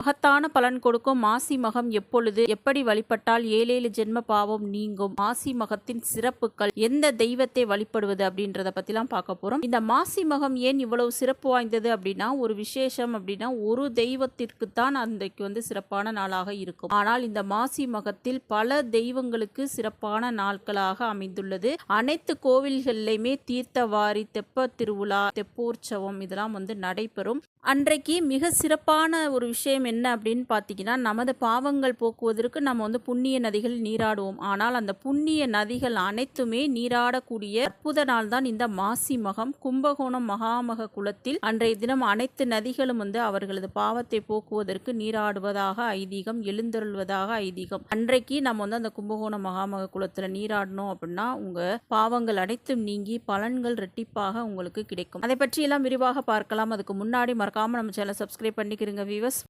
மகத்தான பலன் கொடுக்கும் மாசி மகம் எப்பொழுது எப்படி வழிபட்டால் ஏழேழு ஜென்ம பாவம் நீங்கும்? மாசி மகத்தின் சிறப்புகள் எந்த தெய்வத்தை வழிபடுவது அப்படின்றத பத்திலாம் பார்க்க போறோம். இந்த மாசி மகம் ஏன் இவ்வளவு சிறப்பு வாய்ந்தது அப்படின்னா ஒரு விசேஷம் அப்படின்னா ஒரு தெய்வத்திற்கு தான் அன்றைக்கு வந்து சிறப்பான நாளாக இருக்கும். ஆனால் இந்த மாசி மகத்தில் பல தெய்வங்களுக்கு சிறப்பான நாட்களாக அமைந்துள்ளது. அனைத்து கோவில்கள்லையுமே தீர்த்தவாரி தெப்ப திருவிழா தெப்போற்சவம் இதெல்லாம் வந்து நடைபெறும். அன்றைக்கு மிக சிறப்பான ஒரு விஷயம் என்ன அப்படின்னு பார்த்தீங்கன்னா நமது பாவங்கள் போக்குவதற்கு நம்ம வந்து புண்ணிய நதிகள் நீராடுவோம். ஆனால் அந்த புண்ணிய நதிகள் அனைத்துமே நீராடக்கூடிய அற்புத நாள் தான் இந்த மாசி மகம். கும்பகோணம் மகாமக குலத்தில் அன்றைய தினம் அனைத்து நதிகளும் வந்து அவர்களது பாவத்தை போக்குவதற்கு நீராடுவதாக ஐதீகம் எழுந்தருள்வதாக ஐதீகம். அன்றைக்கு நம்ம வந்து அந்த கும்பகோணம் மகாமக குலத்தில் நீராடணும் அப்படின்னா உங்க பாவங்கள் அனைத்தும் நீங்கி பலன்கள் ரெட்டிப்பாக உங்களுக்கு கிடைக்கும். அதை பற்றி எல்லாம் விரிவாக பார்க்கலாம். அதுக்கு முன்னாடி மறக்காம நம்ம சேனல் சப்ஸ்கிரைப் பண்ணிக்கிறீங்க வியூவர்ஸ்